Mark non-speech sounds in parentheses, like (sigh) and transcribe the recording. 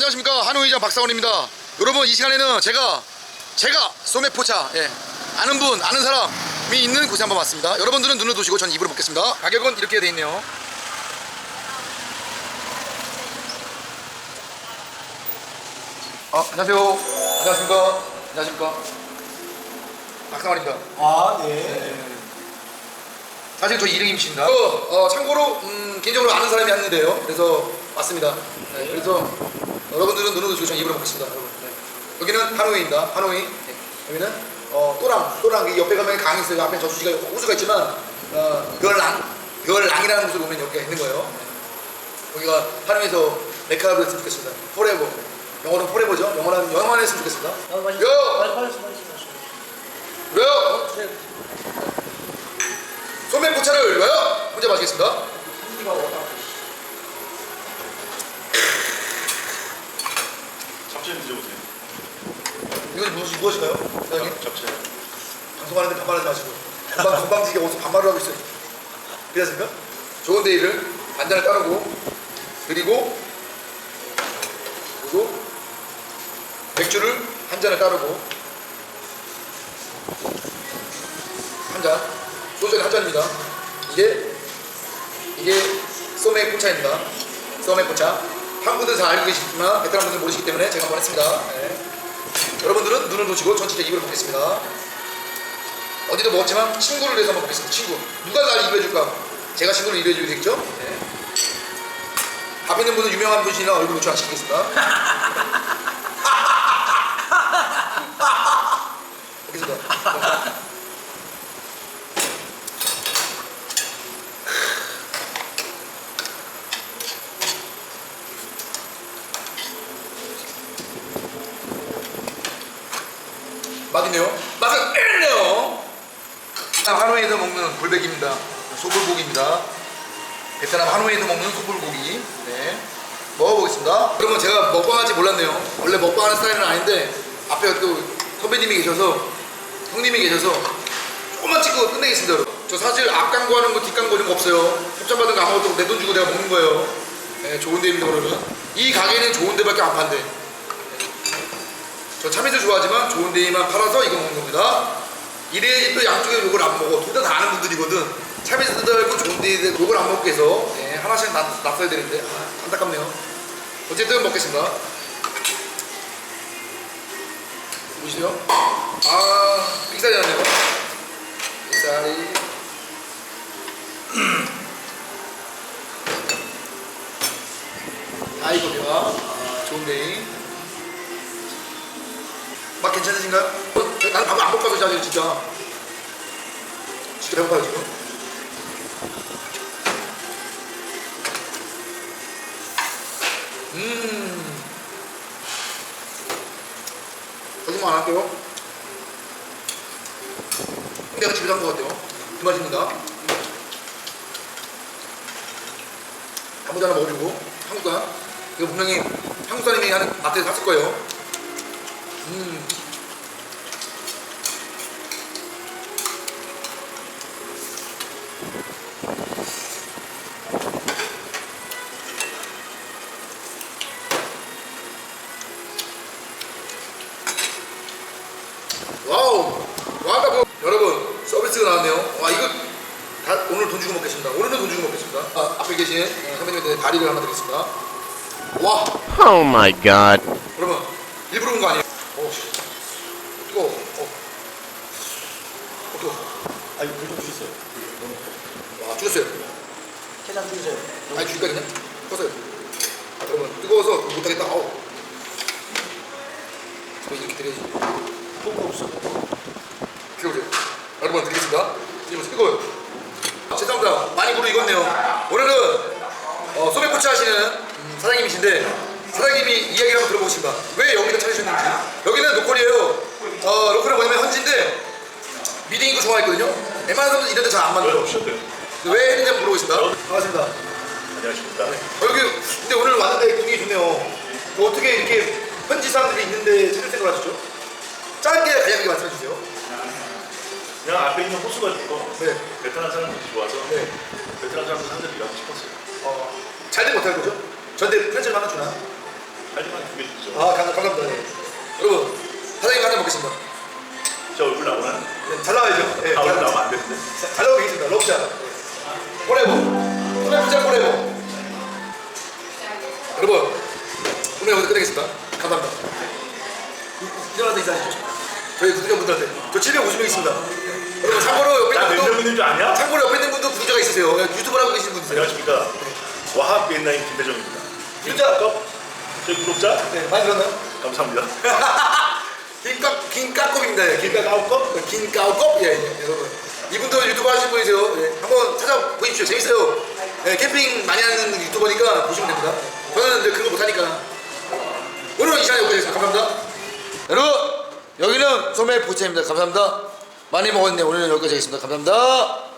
안녕하십니까 한우이장 박사원입니다. 여러분 이 시간에는 제가 제가 소매포차 예, 아는 분 아는 사람이 있는 곳에 한번 왔습니다. 여러분들은 눈을 두시고 전 입으로 먹겠습니다. 가격은 이렇게 돼 있네요. 아 안녕하세요. 안녕하십니까. 안녕하십니까. 박사원입니다. 아, 네. 사실 저 이름임이십니다. 어, 어, 참고로 음, 개인적으로 아는 사람이 왔는데요. 그래서 왔습니다. 네, 그래서 여러분들은 눈으로 전 입으로 먹겠습니다. 여러분. 네. 여기는 하노이입니다. 하노이. 네. 여기는 어, 또랑 또랑 이 옆에 가면 강이 있어요. 앞에 저수지가 호수가 있지만 어, 별랑 별랑이라는 곳을 보면 여기가 있는 거예요. 네. 여기가 하노이에서 메카로 했으면 좋겠습니다. 포레버. 영어는 포레버죠. 영어는 영어만 했으면 좋겠습니다. 아, 맛있- 요! 맛있- 맛있- 맛있- 맛있- 왜요? 네. 소매포차를 왜요? 혼자 마시겠습니다. 잡채 드셔보세요. 이것이 무엇, 무엇인가요? 사장님? 잡채. 방송하는데 반말하지 마시고 건방, 건방지게 어디서 반말을 하고 있어요 그렇습니까? 좋은 데이를 한 잔을 따르고 그리고 그리고 맥주를 한 잔을 따르고 한 잔 소주는 한 잔입니다 이게 이게 소맥 포차입니다 소맥 포차 한국 분들 잘 알고 계시지만 베트남 분들 모르시기 때문에 제가 한번 했습니다 네. 여러분들은 눈을 놓치고 전 진짜 입으로 먹겠습니다 어디도 먹었지만 친구를 위해서 한번 먹겠습니다. 친구. 누가 날 입혀줄까? 제가 친구를 입혀주게 되겠죠? 네. 앞에 있는 분은 유명한 분이나 얼굴 노출 안 시키겠습니다. (laughs) 먹겠습니다. 맛있네요. 맛은 있네요. 하노이에서 먹는 불백입니다. 소불고기입니다. 베트남 하노이에서 먹는 소불고기. 네. 먹어보겠습니다. 그러면 제가 먹방할지 몰랐네요. 원래 먹방하는 스타일은 아닌데 앞에 또 선배님이 계셔서 형님이 계셔서 조금만 찍고 끝내겠습니다. 여러분. 저 사실 앞 광고하는 거 뒷 광고 이런 거 없어요. 협찬받은 거 아무것도 내 돈 주고 내가 먹는 거예요. 네, 좋은 데입니다, 오늘은. 이 가게는 좋은 데밖에 안 판대. 저 참이슬 좋아하지만 좋은 데만 팔아서 이거 먹는 겁니다. 이래야지 또 양쪽에 욕을 안 먹어. 둘 다 다 아는 분들이거든. 참이슬도 알고 좋은 데에 욕을 안 먹게 해서 예, 하나씩 놨, 놨어야 되는데 아, 안타깝네요. 어쨌든 먹겠습니다. 보시죠. 아, 삑사리 났네요. 삑사리. (clears throat) 아이고야. 아, 좋은 데이. 맛 괜찮으신가요? 어, 나는 밥을 안 볶아서 자주 진짜. 진짜 배고파요 지금. 음. 거짓말 안 할게요. 내가 집에서 한것 같아요. 그 맛입니다. 아무도 하나 먹어주고 한국산. 이거 분명히 한국 사람이 하는 마트에서 샀을 거예요. 음. 나왔네요 와 이거 다 오늘 돈 주고 먹겠습니다 오늘은 돈 주고 먹겠습니다 아, 앞에 계신 어, 선배님한테 다리를 하나 드리겠습니다 와 Oh my god. 여러분 일부러 온 거 아니에요? 어, 씨. 뜨거 워. 어. 어, 뜨거워. 아, 이거 물좀 주세요. 와, 죽었어요. 해장 주세요. 아니, 죽일까 그냥? 껐어요. 아, 여러분, 뜨거워서 못하겠다. 아우. 저 이렇게 드려야지. 포크 없어. 드려보세요. 여러분, 드리겠습니다. 드리면서 뜨거워요. 아, 죄송합니다. 많이 고루 익었네요. 오늘은 어, 소매포치 하시는 음, 사장님이신데 사장님이 이야기를 한번 들어보겠습니다. 왜 여기를 찾으셨는지. 여기는 로컬이에요. 어, 로컬은 뭐냐면 현지인데 미딩 이거 좋아했거든요. 웬만한 사람들 이런 데 잘안왜 만들어. 없으셨대요? 왜 했는지 한번 물어보겠습니다. 반갑습니다. 안녕하십니까. 어, 여기 근데 오늘 왔는데 분위기 좋네요. 그 어떻게 이렇게 현지 사람들이 있는데 찾을 생각을 하셨죠? 짧게 간략하게 말씀해 주세요. 그냥 앞에 있는 호수가 좋고 네. 베트남 사람들이 좋아서 네. 베트남 사람들 사람들이 일하고 싶었어요. 어, 잘된 못할 거죠? 전대 편집 하나 주나? 하지만 두개 주죠. 아 감- 감사합니다. 네. 여러분 사장님 하나 먹겠습니다. 저 얼굴 나오나? 네, 잘 나와야죠. 네, 아, 얼굴 잘, 나오면 안 되는데. 잘 나오고 계십니다. 럽샷. 포레버. 포레버 포레버. 여러분 오늘 여기서 끝내겠습니다. 감사합니다. 일어나서 인사해주죠. 저희 구독자분들한테 저 750명 있습니다. 있는 줄 아냐? 참고로 옆에 있는 분도 구독자가 있으세요. 유튜브를 하고 계시는 분이세요. 안녕하십니까. 와합 비엔나인 김대정입니다. 진짜? 저희 구독자 네, 많이 들었나요? 감사합니다. (laughs) 김까 김까껍입니다. 예, 김까 까우꺼? 김까껍 예, 예, 여러분. 이분도 유튜브 하시는 분이세요. 예, 한번 찾아보십시오. 재밌어요. 예, 캠핑 많이 하는 유튜버니까 보시면 됩니다. 저는 이제 그런 거 못하니까. 오늘은 이 시간에 여기까지 하겠습니다. 감사합니다. 여러분, 여기는 소매 보채입니다. 감사합니다. 많이 먹었는데 오늘은 여기까지 하겠습니다. 감사합니다.